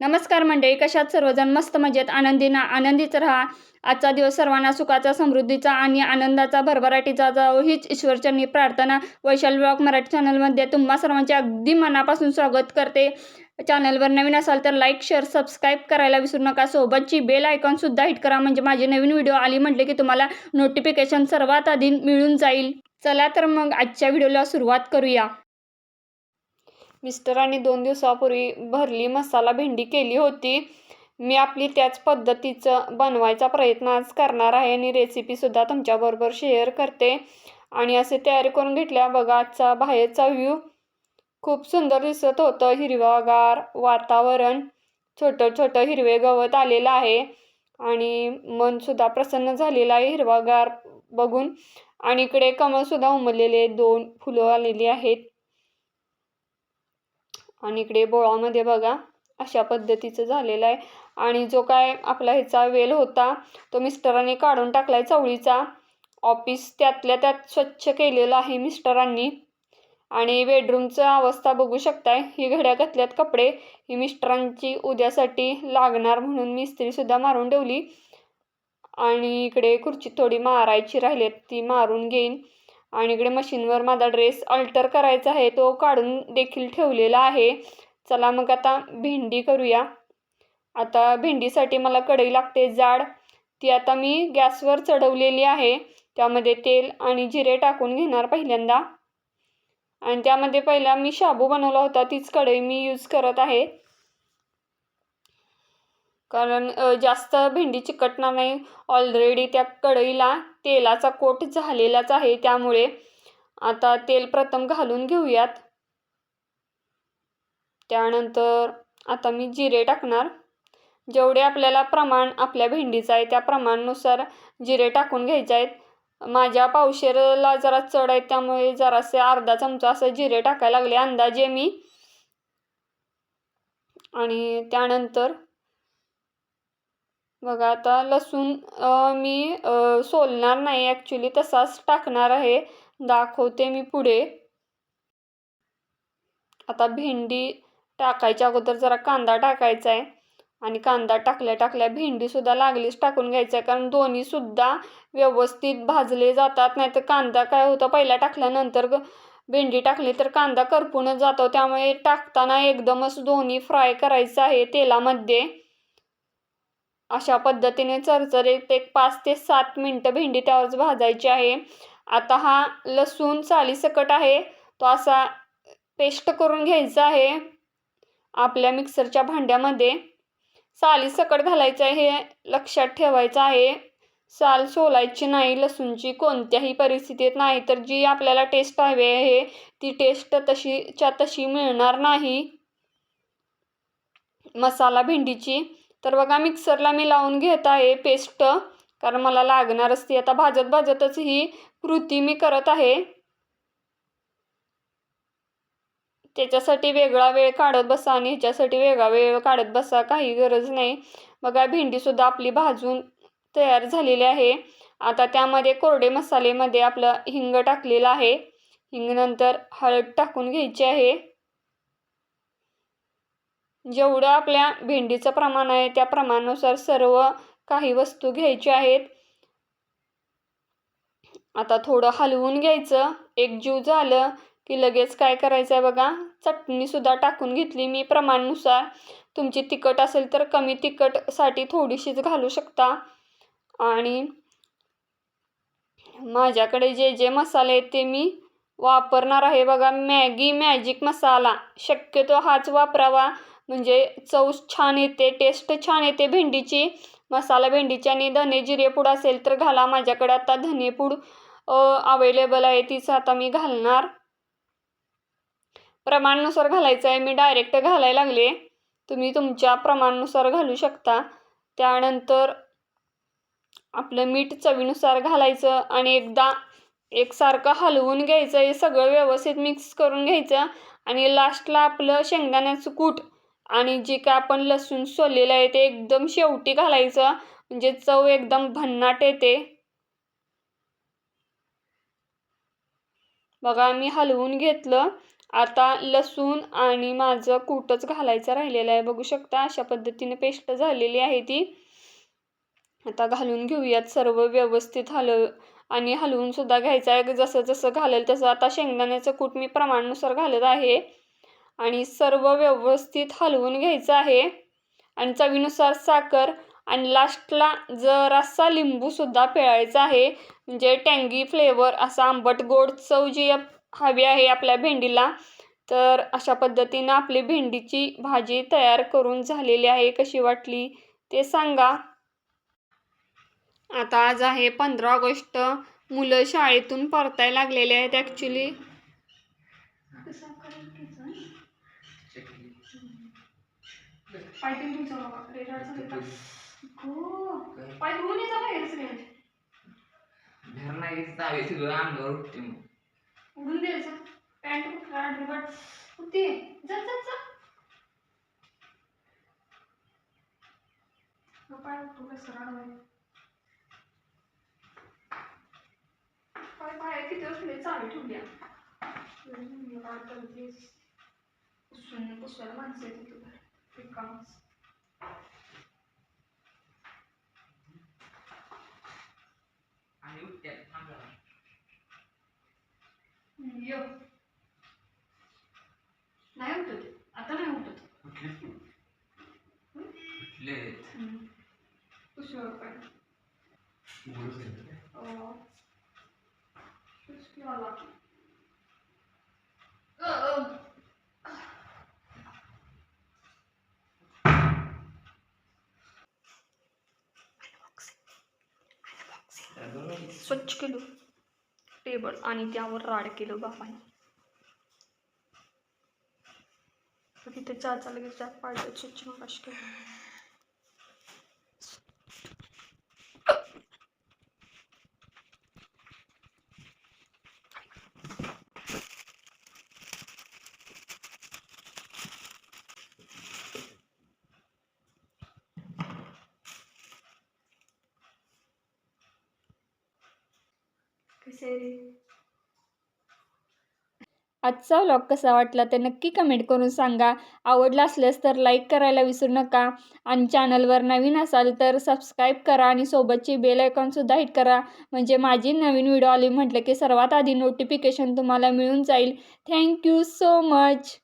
नमस्कार मंडळी कशात सर्वजण मस्त मजेत? आनंदीना आनंदीच राहा. आजचा दिवस सर्वांना सुखाचा समृद्धीचा आणि आनंदाचा भरभराटीचा जावो हीच ईश्वरचरणी प्रार्थना वैशाल ब्लॉग मराठी चॅनलमध्ये तुम्हा सर्वांचे अगदी मनापासून स्वागत करते. चॅनलवर नवीन असाल तर लाईक शेअर सबस्क्राईब करायला विसरू नका. सोबतची बेल आयकॉनसुद्धा हिट करा. म्हणजे माझे नवीन व्हिडिओ आली म्हटले की तुम्हाला नोटिफिकेशन सर्वात आधी मिळून जाईल. चला तर मग आजच्या व्हिडिओला सुरुवात करूया. मिस्टरांनी दोन दिवसापूर्वी भरली मसाला भेंडी केली होती. मी आपली त्याच पद्धतीचं बनवायचा प्रयत्न आज करणार आहे आणि रेसिपीसुद्धा तुमच्याबरोबर शेअर करते. आणि असे तयारी करून घेतल्या बघा आजचा बाहेरचा व्ह्यू खूप सुंदर दिसत होतं हिरवागार वातावरण. छोटं छोटं हिरवे गवत आलेलं आहे. आणि मनसुद्धा प्रसन्न झालेलं आहे हिरवागार बघून. आणि इकडे कमळसुद्धा उमललेले दोन फुलं आलेली आहेत. आणि इकडे बोळामध्ये बघा अशा पद्धतीचं झालेलं आहे. आणि जो काय आपला ह्याचा वेल होता तो मिस्टरांनी काढून टाकलाय चवळीचा. ऑफिस त्यातल्या त्यात स्वच्छ केलेलं आहे मिस्टरांनी. आणि बेडरूमचं अवस्था बघू शकताय ही घड्या घातल्यात कपडे. ही मिस्टरांची उद्यासाठी लागणार म्हणून मी इस्त्रीसुद्धा मारून ठेवली. आणि इकडे खुर्ची थोडी मारायची राहिली ती मारून घेईन. आणि इकडे मशीनवर माझा ड्रेस अल्टर करायचा आहे तो काढून देखील ठेवलेला आहे. चला मग आता भेंडी करूया. आता भेंडीसाठी मला कढई लागते जाड. ती आता मी गॅसवर चढवलेली आहे. त्यामध्ये तेल आणि जिरे टाकून घेणार पहिल्यांदा. आणि त्यामध्ये पहिला मी शाबू बनवला होता तीच कढई मी यूज करत आहे. कारण जास्त भेंडी चिकटणार नाही. ऑलरेडी त्या कढईला तेलाचा कोट झालेलाच आहे त्यामुळे आता तेल प्रथम घालून घेऊयात. त्यानंतर आता मी जिरे टाकणार. जेवढे आपल्याला प्रमाण आपल्या भेंडीचं आहे त्या प्रमाणानुसार जिरे टाकून घ्यायचे आहेत. माझ्या पावशेरला जरा चढ आहे त्यामुळे जरासे अर्धा चमचा असं जिरे टाकायला लागले. अंदाजे मी. आणि त्यानंतर बघा आता लसूण मी सोलणार नाही. ॲक्च्युली तसाच टाकणार आहे. दाखवते मी पुढे. आता भेंडी टाकायच्या अगोदर जरा कांदा टाकायचा आहे. आणि कांदा टाकल्या टाकल्या भेंडीसुद्धा लागलीच टाकून घ्यायचं आहे. कारण दोन्हीसुद्धा व्यवस्थित भाजले जातात. नाही तर कांदा काय होतं पहिला टाकल्यानंतर भेंडी टाकली तर कांदा करपूनच जातो. त्यामुळे टाकताना एकदमच दोन्ही फ्राय करायचं आहे तेलामध्ये. अशा पद्धतीने चरचरीत एक पाच ते सात मिनटं भेंडी त्यावरच भाजायची आहे. आता हा लसूण चालीसकट आहे. तो असा पेस्ट करून घ्यायचा आहे. आपल्या मिक्सरच्या भांड्यामध्ये सालीसकट घालायचं आहे हे लक्षात ठेवायचं आहे. साल सोलायची नाही लसूणची कोणत्याही परिस्थितीत नाही तर जी आपल्याला टेस्ट हवी आहे ती टेस्ट तशीच्या तशी मिळणार नाही. मसाला भेंडीची तर बघा मिक्सरला मी लावून घेत आहे पेस्ट. कारण मला लागणारच ती आता भाजत भाजतच ही कृती मी करत आहे. त्याच्यासाठी वेगळा वेळ काढत बसा आणि ह्याच्यासाठी वेगळा वेळ काढत बसा. काही गरज नाही. बघा भेंडीसुद्धा आपली भाजून तयार झालेली आहे. आता त्यामध्ये कोरडे मसालेमध्ये आपलं हिंग टाकलेलं आहे. हिंग नंतर हळद टाकून घ्यायची आहे. जेवढं आपल्या भेंडीचं प्रमाण आहे त्या प्रमाणानुसार सर्व काही वस्तू घ्यायच्या आहेत. आता थोडं हलवून घ्यायचं. एक जीव झालं की लगेच काय करायचं आहे बघा चटणीसुद्धा टाकून घेतली मी प्रमाणानुसार. तुमची तिखट असेल तर कमी तिखटसाठी थोडीशीच घालू शकता. आणि माझ्याकडे जे जे मसाले आहेत ते मी वापरणार आहे बघा. Maggi magic masala. शक्यतो हाच वापरावा. म्हणजे चव छान येते टेस्ट छान येते भेंडीची. मसाला भेंडीची आणि धने जिरेपूड असेल तर घाला. माझ्याकडे आता धनेपूड अवेलेबल आहे. तिचं आता मी घालणार. प्रमाणानुसार घालायचं आहे. मी डायरेक्ट घालायला लागले. तुम्ही तुमच्या प्रमाणानुसार घालू शकता. त्यानंतर आपलं मीठ चवीनुसार घालायचं आणि एकदा एकसारखं हलवून घ्यायचं. हे सगळं व्यवस्थित मिक्स करून घ्यायचं. आणि लास्टला आपलं शेंगदाण्याचं कूट आणि जे काय आपण लसूण सोललेलं आहे ते एकदम शेवटी घालायचं. म्हणजे चव एकदम भन्नाट येते. बघा मी हलवून घेतलं. आता लसूण आणि माझं कूटच घालायचं राहिलेलं आहे. बघू शकता अशा पद्धतीने पेस्ट झालेली आहे ती. आता घालून घेऊयात. सर्व व्यवस्थित हलव आणि हलवून सुद्धा घ्यायचं आहे. जसं जसं घालेल तसं आता शेंगदाण्याचं कूट मी प्रमाणानुसार घालत आहे. आणि सर्व व्यवस्थित हलवून घ्यायचं आहे. आणि चवीनुसार साखर आणि लास्टला जरासा लिंबूसुद्धा पिळायचा आहे. म्हणजे टँगी फ्लेवर असा आंबट गोड चव जी हवी आहे आपल्या भेंडीला. तर अशा पद्धतीनं आपली भेंडीची भाजी तयार करून झालेली आहे. कशी वाटली ते सांगा. आता आज आहे पंधरा ऑगस्ट. मुलं शाळेतून परतायला लागलेले आहेत ॲक्च्युली तीन तुमचा रेडाळचा देता हो पाय धुवून येता बाहेर सगळ्यांचे घर नाही चावी सगळं अंगावर उठते मग. उडून द्यायचं पॅन्ट कुठला ढिबट कुठे जा जा जा हो, पाय उठू कसं राहणार पाय पाय किती असले चावी ठेवल्या पुसून पुसवायला माणसं येते रिकामच आणि उठत्यात अंगावर यो नाही उठत आता नाही उठत उठले पुसवायला पाय Oh. Just feel lucky. Uh, स्वच्छ केलं. टेबल आणि त्यावर राड केलं बापाने तिथे चाचा लगेच चार पाडलं स्वच्छ मगाश केलं. कसे आजचा व्लॉग कसा वाटला ते नक्की कमेंट करून सांगा. आवडला असल्यास तर लाईक करायला विसरू नका. आणि चॅनलवर नवीन असाल तर सबस्क्राईब करा आणि सोबतची बेल आयकॉनसुद्धा हिट करा. म्हणजे माझी नवीन व्हिडिओ आली म्हटलं की सर्वात आधी नोटिफिकेशन तुम्हाला मिळून जाईल. Thank you so much